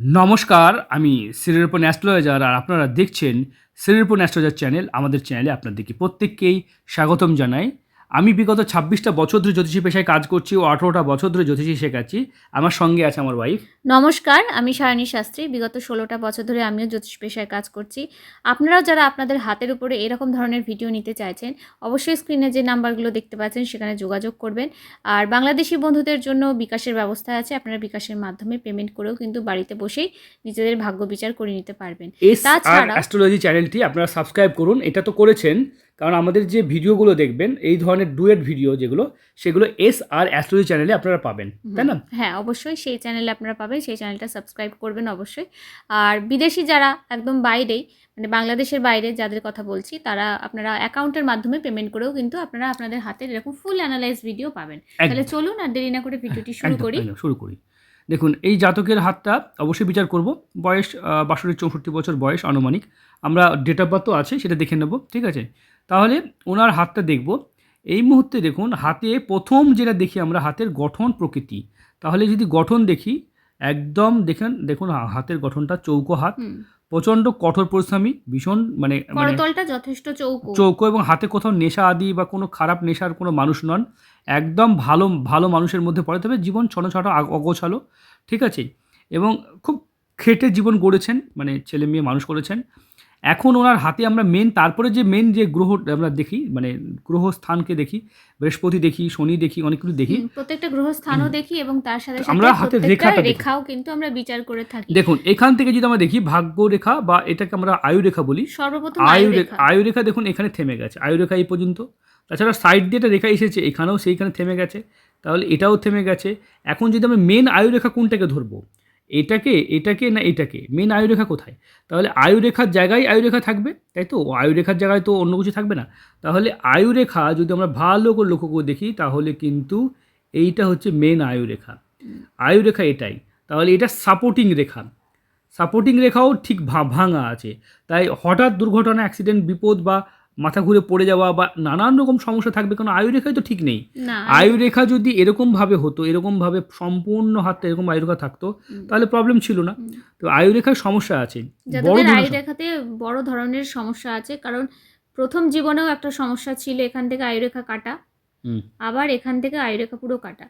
নমস্কার, আমি শ্রীরূপন অ্যাস্ট্রোলজার আর আপনারা দেখছেন শ্রীরূপন অ্যাস্ট্রোলজার চ্যানেল। আমাদের চ্যানেলে আপনাদেরকে প্রত্যেককেই স্বাগতম জানাই। আমি বিগত ছাব্বিশটা বছর ধরে জ্যোতিষী পেশায় কাজ করছি ও আঠেরোটা বছর ধরে জ্যোতিষী শেখাচ্ছি। আমার সঙ্গে আছে আমার ওয়াইফ নমস্কার আমি সায়নী শাস্ত্রী। বিগত ষোলোটা বছর ধরে আমিও জ্যোতিষ পেশায় কাজ করছি। আপনারাও যারা আপনাদের হাতের উপরে এরকম ধরনের ভিডিও নিতে চাইছেন অবশ্যই স্ক্রিনে যে নাম্বারগুলো দেখতে পাচ্ছেন সেখানে যোগাযোগ করবেন। আর বাংলাদেশি বন্ধুদের জন্য বিকাশের ব্যবস্থা আছে। আপনারা বিকাশের মাধ্যমে পেমেন্ট করেও কিন্তু বাড়িতে বসেই নিজেদের ভাগ্য বিচার করে নিতে পারবেন। তাছাড়া- অ্যাস্ট্রোলজি চ্যানেলটি আপনারা সাবস্ক্রাইব করুন। এটা তো করেছেন। কারণ আমাদের যে ভিডিওগুলো দেখবেন এই ধরনের ডুয়েট ভিডিও যেগুলো সেগুলো এস আর অ্যাস্ট্রোলজি চ্যানেলে আপনারা পাবেন তাই না? হ্যাঁ অবশ্যই সেই চ্যানেলে আপনারা পাবেন সেই চ্যানেলটা সাবস্ক্রাইব করবেন অবশ্যই। আর বিদেশি যারা একদম বাইরেই মানে বাংলাদেশের বাইরে যাদের কথা বলছি তারা আপনারা অ্যাকাউন্টের মাধ্যমে পেমেন্ট করেও কিন্তু আপনারা আপনাদের হাতে এরকম ফুল অ্যানালাইজ ভিডিও পাবেন। তাহলে চলুন আর দেরি না করে ভিডিওটি শুরু করি। শুরু করি। দেখুন এই জাতকের হাতটা অবশ্যই বিচার করব। বয়স বাষট্টি চৌষট্টি বছর বয়স আনুমানিক। আমরা ডেট অফ বার্থ তো আছে সেটা দেখে নেব ঠিক আছে? তাহলে ওনার হাতটা দেখব। এই মুহূর্তে দেখুন হাতে প্রথম যেটা দেখি আমরা হাতের গঠন প্রকৃতি। তাহলে যদি গঠন দেখি একদম দেখেন দেখুন হাতের গঠনটা চৌকো হাত। হুম। প্রচণ্ড কঠোর পরিশ্রমী ভীষণ মানে মানে করতলটা যথেষ্ট চৌকো। চৌকো এবং হাতে কোথাও নেশা আদি বা কোনো খারাপ নেশার কোনো মানুষ নন। একদম ভালো ভালো মানুষের মধ্যে পড়ে তবে জীবন ছোটো ছোটো অগোছালো ঠিক আছে? এবং খুব খেটে জীবন গড়েছেন মানে ছেলে মেয়ে মানুষ করেছেন। এখন ওনার হাতে আমরা মেন তারপরে যে মেন যে গ্রহ আমরা দেখি মানে গ্রহ স্থানকে দেখি বৃহস্পতি দেখি শনি দেখি অনেক কিছু দেখি। প্রত্যেকটা গ্রহস্থানও দেখি এবং তার সাথে আমরা প্রত্যেকটা রেখাটা রেখাও কিন্তু আমরা বিচার করে থাকি। দেখুন এখান থেকে যদি আমরা দেখি ভাগ্য রেখা বা এটাকে আমরা আয়ু রেখা বলি সর্বপ্রথম আয়ু রেখা আয়ু রেখা দেখুন এখানে থেমে গেছে। আয়ু রেখা এই পর্যন্ত। তাছাড়া সাইড দিয়ে একটা রেখা এসেছে এখানেও সেইখানে থেমে গেছে। তাহলে এটাও থেমে গেছে। এখন যদি আমরা মেন আয়ু রেখা কোনটাকে ধরবো? এটাকে এটাকে না এটাকে? মেন আয়ুরেখা কোথায়? তাহলে আয়ুরেখার জায়গায় আয়ুরেখা থাকবে, তাই তো? আয়ুরেখার জায়গায় তো অন্য কিছু থাকবে না। তাহলে আয়ুরেখা যদি আমরা ভালো করে লক্ষ্য করে দেখি, তাহলে কিন্তু এইটা হচ্ছে মেন আয়ুরেখা। আয়ুরেখা এটাই। তাহলে এটা সাপোর্টিং রেখা। সাপোর্টিং রেখাও ঠিক ভাঙা আছে। তাই হঠাৎ দুর্ঘটনা অ্যাক্সিডেন্ট বিপদ বা মাথা ঘুরে পড়ে যাওয়া বা নানান রকম সমস্যা থাকবে কারণ আয়ু রেখায় তো ঠিক নেই। আয়ুরেখা আয়ু রেখা যদি এরকমভাবে হতো এরকমভাবে সম্পূর্ণ হাতটা এরকম আয়ুরেখা থাকতো তাহলে প্রবলেম ছিল না। তো আয়ু রেখায় সমস্যা আছে বড় যাদের ধরনের আয়ু রেখাতে বড় ধরনের সমস্যা আছে কারণ প্রথম জীবনেও একটা সমস্যা ছিল এখান থেকে আয়ুরেখা কাটা আবার এখান থেকে আয়ুরেখা পুরো কাটা।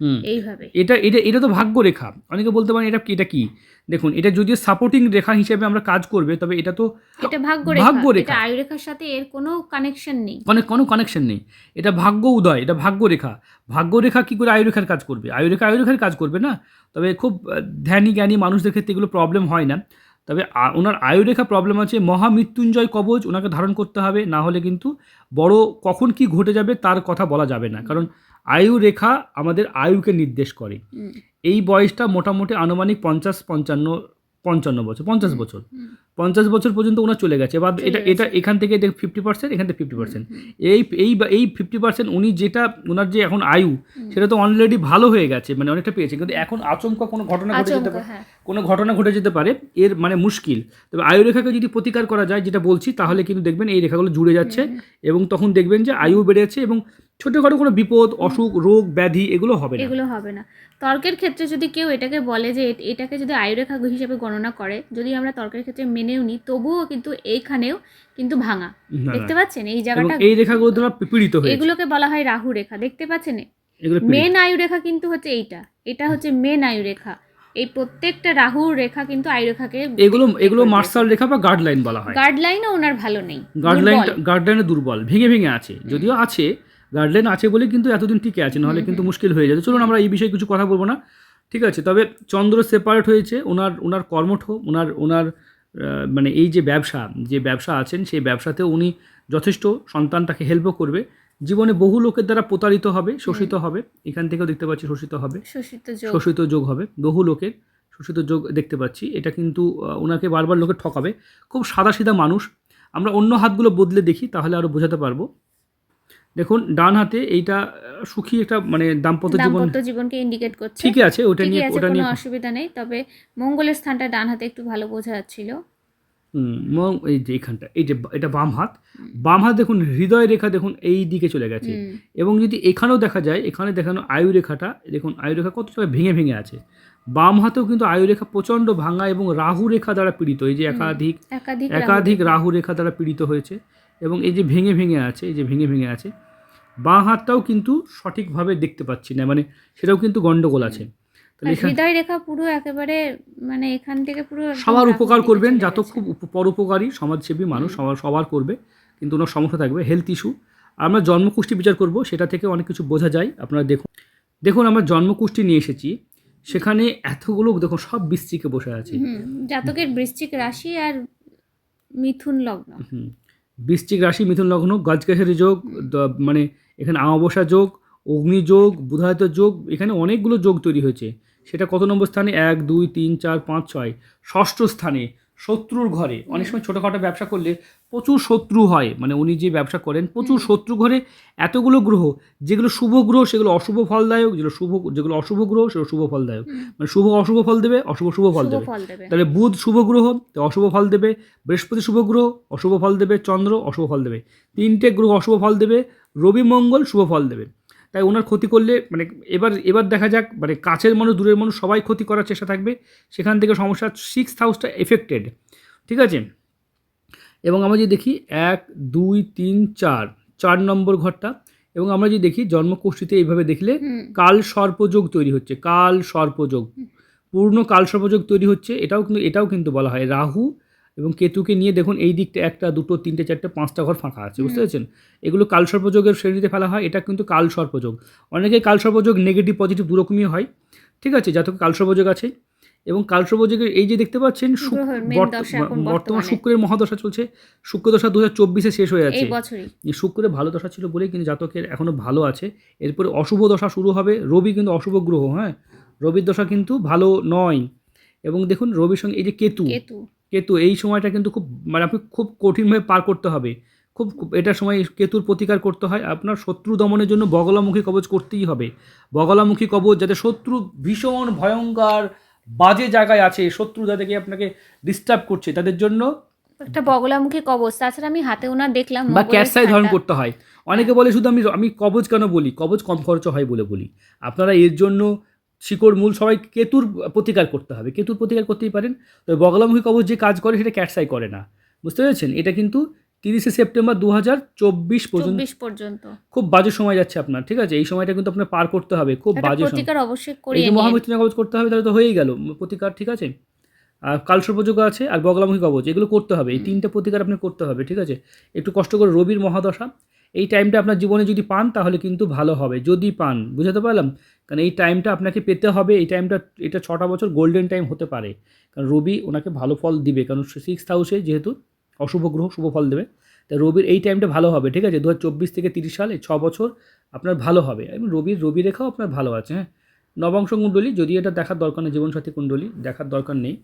এইভাবে। এটা এটা এটা তো ভাগ্য রেখা অনেকে বলতে পারেন এটা কি এটা কি? দেখুন এটা যদিও সাপোর্টিং রেখা হিসেবে আমরা কাজ করবে তবে এটা তো এটা ভাগ্য রেখা ভাগ্য রেখা রেখা। এটা আয়ুরেখার সাথে এর কোনো কানেকশন নেই। মানে কোনো কানেকশন নেই। এটা ভাগ্য উদয় এটা ভাগ্য রেখা ভাগ্য রেখা কী করে আয়ুরেখার কাজ করবে? আয়ুরেখা আয়ুরেখার কাজ করবে না? তবে খুব ধ্যানী জ্ঞানী মানুষদের ক্ষেত্রে এগুলো প্রবলেম হয় না। তবে ওনার আয়ুরেখা প্রবলেম আছে মহামৃত্যুঞ্জয় কবচ ওনাকে ধারণ করতে হবে না হলে কিন্তু বড় কখন কি ঘটে যাবে তার কথা বলা যাবে না। কারণ আয়ু রেখা আমাদের আয়ুকে নির্দেশ করে। এই বয়সটা মোটামুটি আনুমানিক পঞ্চাশ পঞ্চান্ন পঞ্চান্ন বছর পঞ্চাশ বছর। পঞ্চাশ বছর পর্যন্ত ওনার চলে গেছে। এবার এটা এটা এখান থেকে ফিফটি পার্সেন্ট এখান থেকে ফিফটি পার্সেন্ট এই এই বা- এই ফিফটি পার্সেন্ট উনি যেটা ওনার যে এখন আয়ু সেটা তো অলরেডি ভালো হয়ে গেছে মানে অনেকটা পেয়েছে। কিন্তু এখন আচমকা কোনো ঘটনা ঘটে যেতে পারে। হ্যাঁ। কোনো ঘটনা ঘটে যেতে পারে এর মানে মুশকিল। তবে আয়ু রেখাকে যদি প্রতিকার করা যায় যেটা বলছি তাহলে কিন্তু দেখবেন এই রেখাগুলো জুড়ে যাচ্ছে এবং তখন দেখবেন যে আয়ু বেড়েছে এবং ছোটোখাটো কোনো বিপদ অসুখ রোগ ব্যাধি এগুলো হবে না। এগুলো হবে না। তর্কের ক্ষেত্রে যদি কেউ এটাকে বলে যে এটাকে যদি আয়ুরেখা হিসেবে গণনা করে যদি আমরা তর্কের ক্ষেত্রে মেনেও নিই তবুও কিন্তু এইখানেও কিন্তু ভাঙা। দেখতে পাচ্ছেন? এই জায়গাটা এই রেখাগুলো দ্বারা পীড়িত হয়েছে। এগুলোকে বলা হয় রাহু রেখা। দেখতে পাচ্ছেন? মেন আয়ু রেখা কিন্তু হচ্ছে এইটা। এটা হচ্ছে মেন আয়ুরেখা। এই প্রত্যেকটা রাহুর রেখা কিন্তু আয়ু রেখাকে এগুলো এগুলো মার্শাল রেখা বা গার্ড লাইন বলা হয়। গাইডলাইনও ওনার ভালো নেই। গার্ডলাইন। গার্ডলাইনে দুর্বল ভেঙে ভেঙে আছে। যদিও আছে গার্ডলাইন আছে বলে কিন্তু এতদিন টিকে আছে নাহলে কিন্তু মুশকিল হয়ে যেত। চলুন আমরা এই বিষয়ে কিছু কথা বলব না। ঠিক আছে তবে চন্দ্র সেপারেট হয়েছে ওনার ওনার কর্মঠ ওনার ওনার মানে এই যে ব্যবসা যে ব্যবসা আছেন সেই ব্যবসাতে উনি যথেষ্ট সন্তান তাকে হেল্পও করবে। জীবনে বহু লোকের দ্বারা প্রতারিত হবে শোষিত হবে। এখান থেকেও দেখতে পাচ্ছি শোষিত হবে। শোষিত যোগ। হবে বহু লোকের শোষিত যোগ দেখতে পাচ্ছি। এটা কিন্তু ওনাকে বারবার লোকে ঠকাবে। খুব সাদাসিধা মানুষ। আমরা অন্য হাতগুলো বদলে দেখি তাহলে আরও বোঝাতে পারব। দেখুন ডান হাতে এইটা সুখী একটা মানে দাম্পত্য জীবন। দাম্পত্য জীবনকে ইন্ডিকেট করছে। ঠিকই আছে ওটা নিয়ে ওটা কোনো নিয়ে অসুবিধা নেই। তবে মঙ্গলের স্থানটা ডান হাতে একটু ভালো বোঝা যাচ্ছিল। এই যে এইখানটা এই যে এটা বাম হাত। বাম হাত দেখুন হৃদয় রেখা দেখুন এই দিকে চলে গেছে। এবং যদি এখানেও দেখা যায় এখানে দেখানো আয়ু রেখাটা দেখুন আয়ু রেখা কত সময় ভেঙে ভেঙে আছে। বাম হাতেও কিন্তু আয়ু রেখা প্রচণ্ড ভাঙা এবং রাহু রেখা দ্বারা পীড়িত। এই যে একাধিক একাধিক রাহু রেখা দ্বারা পীড়িত হয়েছে। এবং এই যে ভেঙে ভেঙে আছে এই যে ভেঙে ভেঙে আছে বাঁ হাতটাও কিন্তু সঠিকভাবে দেখতে পাচ্ছি না মানে সেটাও কিন্তু গন্ডগোল আছে। হৃদয় রেখা পুরো একেবারে মানে এখান থেকে পুরো সবার উপকার করবেন যত খুব পরোপকারী সমাজসেবী মানুষ সবার সবার করবে কিন্তু ওনার সমস্যা থাকবে হেলথ ইস্যু আমরা জন্মকুষ্টি বিচার করব সেটা থেকে অনেক কিছু বোঝা যায় আপনারা দেখুন। দেখুন আমরা জন্মকুষ্টি নিয়ে এসেছি সেখানে এতগুলো দেখুন সব বৃশ্চিকে বসে আছে। জাতকের বৃশ্চিক রাশি আর মিথুন লগ্ন। বৃশ্চিক রাশি মিথুন লগ্ন গাছ গজকেশরী যোগ মানে এখানে আমাবস্যা যোগ, অগ্নি যোগ বুধায়িত যোগ, এখানে অনেকগুলো যোগ তৈরি হয়েছে। সেটা কত নম্বর স্থানে? এক, দুই, তিন, চার, পাঁচ, ছয়। ষষ্ঠ স্থানে শত্রুর ঘরে। অনেক সময় ছোটোখাটো ব্যবসা করলে প্রচুর শত্রু হয়। মানে উনি যে ব্যবসা করেন প্রচুর শত্রু ঘরে এতগুলো গ্রহ যেগুলো শুভ গ্রহ সেগুলো অশুভ ফলদায়ক যেগুলো শুভ যেগুলো অশুভ গ্রহ সেগুলো শুভ ফলদায়ক। মানে শুভ অশুভ ফল দেবে অশুভ শুভ ফল দেবে। তাহলে বুধ শুভ গ্রহ অশুভ ফল দেবে। বৃহস্পতি শুভ গ্রহ অশুভ ফল দেবে। চন্দ্র অশুভ ফল দেবে। তিনটে গ্রহ অশুভ ফল দেবে। রবি মঙ্গল শুভ ফল দেবে। তাই ওনার ক্ষতি করলে মানে এবার এবার দেখা যাক মানে কাছের মানুষ দূরের মানুষ সবাই ক্ষতি করার চেষ্টা থাকবে। সেখান থেকে সমস্যা সিক্স হাউসটা এফেক্টেড ঠিক আছে? এবং আমরা যদি দেখি এক দুই তিন চার চার নম্বর ঘরটা এবং আমরা যদি দেখি জন্মকোষ্ঠীতে এইভাবে দেখলে কাল সর্পযোগ তৈরি হচ্ছে কাল সর্পযোগ। পূর্ণ কাল সর্পযোগ তৈরি হচ্ছে এটাও কিন্তু এটাও কিন্তু বলা হয়। রাহু এবং কেতুকে নিয়ে দেখুন এই দিকটা একটা দুটো তিনটে চারটে পাঁচটা ঘর ফাঁকা আছে বুঝতে পেরেছেন? এগুলো কাল সর্পযোগের শ্রেণীতে ফেলা হয় এটা কিন্তু কাল সর্পযোগ। অনেকে কাল সর্পযোগ নেগেটিভ পজিটিভ দুরকমই হয় ঠিক আছে? যাতে কাল সর্পযোগ আছে। এবং কাল সর্পযোগের এই যে দেখতে পাচ্ছেন মেন বর্তমান শুক্রের মহাদশা চলছে। শুক্র দশা দু হাজার চব্বিশে শেষ হয়ে আছে। এই শুক্রের ভালো দশা ছিল বলেই কিন্তু জাতকের এখনও ভালো আছে। এরপরে অশুভ দশা শুরু হবে রবি কিন্তু অশুভ গ্রহ হ্যাঁ? রবির দশা কিন্তু ভালো নয়। এবং দেখুন রবির সঙ্গে এই যে কেতু। কেতু এই সময়টা কিন্তু খুব মানে আপনি খুব কঠিনভাবে পার করতে হবে। খুব এটার সময় কেতুর প্রতিকার করতে হয়। আপনার শত্রু দমনের জন্য বগলামুখী কবচ করতেই হবে। বগলামুখী কবচ যাতে শত্রু ভীষণ ভয়ঙ্কর বাজে জায়গায় আছে শত্রু যাদেরকে আপনাকে ডিস্টার্ব করছে তাদের জন্য একটা বগলামুখী কবচ তাছাড়া আমি হাতে ওনার দেখলাম বা ক্যাটসাই ধারণ করতে হয়। অনেকে বলে শুধু আমি আমি কবজ কেন বলি? কবজ কম খরচ হয় বলে বলি। আপনারা এর জন্য শিকড় মূল সবাই কেতুর প্রতিকার করতে হবে। কেতুর প্রতিকার করতেই পারেন। তবে বগলামুখী কবজ যে কাজ করে সেটা ক্যাটসাই করে না। বুঝতে পেরেছেন? এটা কিন্তু তিরিশে সেপ্টেম্বর দু হাজার চব্বিশ পর্যন্ত পর্যন্ত। খুব বাজে সময় যাচ্ছে আপনার ঠিক আছে? এই সময়টা কিন্তু আপনার পার করতে হবে খুব বাজে প্রতিকার অবশ্যই এই করিয়ে মহামৃত্যুঞ্জয় কবচ করতে হবে তাহলে তো হয়েই গেল। প্রতিকার ঠিক আছে? আর কালসর্পযোগ আছে আর বগলামুখী কবচ এগুলো করতে হবে। এই তিনটে প্রতিকার আপনি করতে হবে ঠিক আছে? একটু কষ্ট করে রবির মহাদশা এই টাইমটা আপনার জীবনে যদি পান, তাহলে কিন্তু ভালো হবে। যদি পান, বুঝাতে পারলাম? কারণ এই টাইমটা আপনাকে পেতে হবে, এই টাইমটা এটা ছটা বছর গোল্ডেন টাইম হতে পারে। কারণ রবি ওনাকে ভালো ফল দিবে, কারণ সিক্স হাউসে যেহেতু অশুভ গ্রহ, শুভ ফল দেবে। তাই রবির এই টাইমটা ভালো হবে, ঠিক আছে? দু থেকে তিরিশ সাল ছ বছর আপনার ভালো হবে। এবং রবির, রবি রেখাও আপনার ভালো আছে হ্যাঁ? নবাংশ কুণ্ডলী, যদি এটা দেখার দরকার নেই, জীবনসাথী কুণ্ডলী, দেখার দরকার নেই।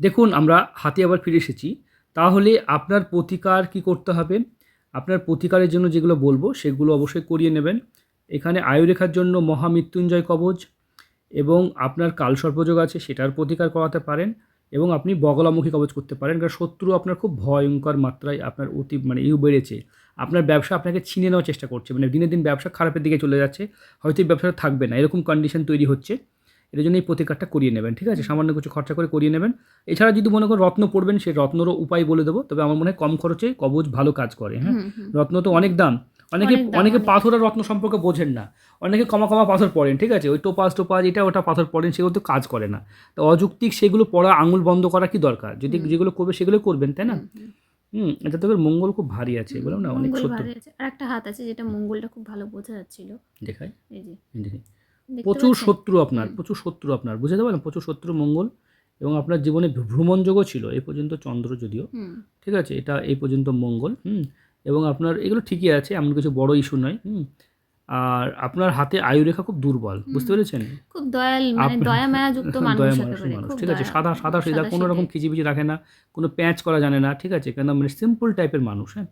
দেখুন, আমরা হাতে আবার ফিরে এসেছি। তাহলে আপনার প্রতিকার কি করতে হবে? আপনার প্রতিকারের জন্য যেগুলো বলব, সেগুলো অবশ্যই করিয়ে নেবেন। এখানে আয়ুরেখার জন্য মহামৃত্যুঞ্জয় কবচ এবং আপনার কালসর্পযোগ আছে, সেটার প্রতিকার করাতে পারেন এবং আপনি বগলামুখী কবচ করতে পারেন। কারণ শত্রু আপনার খুব ভয়ঙ্কর মাত্রায় আপনার অতি মানে ইউ বেড়েছে। আপনার ব্যবসা আপনাকে ছিনে নেওয়ার চেষ্টা করছে। মানে দিনে দিন ব্যবসা খারাপের দিকে চলে যাচ্ছে, হয়তো এই ব্যবসাটা থাকবে না। এরকম কন্ডিশন তৈরি হচ্ছে। এর জন্য এই প্রতিকারটা করিয়ে নেবেন ঠিক আছে? সামান্য কিছু খরচা করে করিয়ে নেবেন। এছাড়া যদি মনে করেন রত্ন পড়বেন সেই রত্নরও উপায় বলে দেবো। তবে আমার মনে হয় কম খরচে কবচ ভালো কাজ করে হ্যাঁ। রত্ন তো অনেক দাম। অনেকে অনেকে পাথর আর রত্ন সম্পর্কে বোঝেন না। অনেকে কমা কমা পাথর পড়েন ঠিক আছে? ওই টোপাজ টোপাজ এটা ওটা পাথর পড়েন সেগুলো তো কাজ করে না। তো অযৌক্তিক সেগুলো পড়া আঙুল বন্ধ করা কি দরকার? যদি যেগুলো করবে সেগুলো করবেন তাই না? হুম, এটা তবে মঙ্গল খুব ভারী আছে বললাম না অনেক সত্য। আর একটা হাত আছে যেটা মঙ্গলটা খুব ভালো বোঝা যাচ্ছিল। দেখায় এই যে। প্রচুর শত্রু আপনার প্রচুর শত্রু আপনার বুঝতে পারলেন? প্রচুর শত্রু মঙ্গল এবং আপনার জীবনে ভ্রমণযোগও ছিল এই পর্যন্ত চন্দ্র যদিও ঠিক আছে? এটা এই পর্যন্ত মঙ্গল হুম? এবং আপনার এগুলো ঠিকই আছে এমন কিছু বড় ইস্যু নয় হুম? আর আপনার হাতে আয়ুরেখা খুব দুর্বল বুঝতে পেরেছেন? খুব দয়াল মানে দয়া মায়া যুক্ত মানুষ ঠিক আছে? সাদা সাদা সিধা কোনো রকম খিচিবিচি রাখে না কোনো প্যাঁচ করা জানে না ঠিক আছে? কেন? মানে সিম্পল টাইপের মানুষ হ্যাঁ?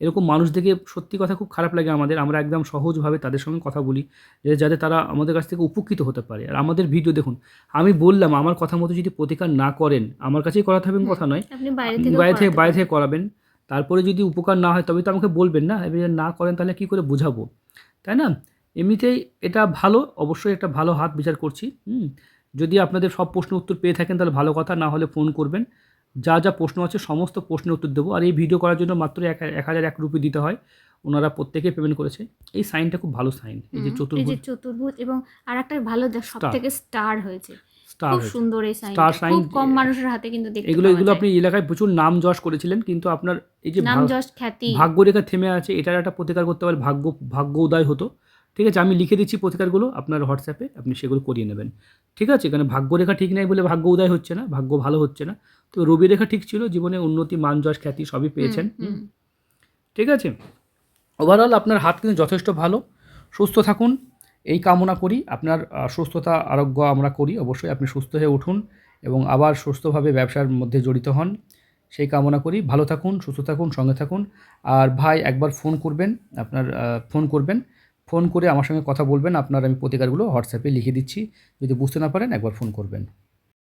এরকম মানুষ দেখে সত্যি কথা খুব খারাপ লাগে আমাদের। আমরা একদম সহজভাবে তাদের সঙ্গে কথা বলি যে যাতে তারা আমাদের কাছ থেকে উপকৃত হতে পারে। আর আমাদের ভিডিও দেখুন আমি বললাম আমার কথা মতো যদি প্রতিকার না করেন আমার কাছেই করাতে হবে কথা নয়। আপনি বাইরে থেকে বাইরে থেকে করাবেন। তারপরে যদি উপকার না হয় তবে তো আমাকে বলবেন না। এবার না করেন তাহলে কী করে বোঝাবো? তাই না? এমনিতেই এটা ভালো অবশ্যই একটা ভালো হাত বিচার করছি। হুম যদি আপনাদের সব প্রশ্নের উত্তর পেয়ে থাকেন তাহলে ভালো কথা। না হলে ফোন করবেন। যা যা প্রশ্ন আছে সমস্ত প্রশ্নের উত্তর দেবো। আর এই ভিডিও করার জন্য মাত্র এক এক হাজার এক রুপি দিতে হয়। ওনারা প্রত্যেকে পেমেন্ট করেছে। এই সাইনটা খুব ভালো সাইন এই যে চতুর্ভুজ। যে চতুর্ভুজ এবং আর একটা ভালো সব থেকে স্টার হয়েছে। স্টার খুব সুন্দর এই সাইন কম মানুষের হাতে কিন্তু দেখতে এগুলো এগুলো আপনি এলাকায় প্রচুর নাম যশ করেছিলেন কিন্তু আপনার এই যে নাম যশ খ্যাতি। ভাগ্যরেখা থেমে আছে এটার একটা প্রতিকার করতে পারে ভাগ্য ভাগ্য উদয় হতো। ঠিক আছে আমি লিখে দিচ্ছি প্রতিকারগুলো আপনার হোয়াটসঅ্যাপে আপনি সেগুলো করিয়ে নেবেন। ঠিক আছে এখানে ভাগ্যরেখা ঠিক নেই বলে ভাগ্য উদয় হচ্ছে না ভাগ্য ভালো হচ্ছে না। তো রবি রেখা ঠিক ছিল জীবনে উন্নতি মান যশ খ্যাতি সবই পেয়েছেন। ঠিক আছে ওভারঅল আপনার হাত কিন্তু যথেষ্ট ভালো সুস্থ থাকুন এই কামনা করি আপনার সুস্থতা আরোগ্য আমরা করি অবশ্যই আপনি সুস্থ হয়ে উঠুন এবং আবার সুস্থভাবে ব্যবসার মধ্যে জড়িত হন সেই কামনা করি ভালো থাকুন সুস্থ থাকুন সঙ্গে থাকুন। আর ভাই একবার ফোন করবেন আপনার ফোন করবেন ফোন করে আমার সঙ্গে কথা বলবেন। আপনার আমি প্রতিকারগুলো হোয়াটসঅ্যাপে লিখে দিচ্ছি। যদি বুঝতে না পারেন, একবার ফোন করবেন।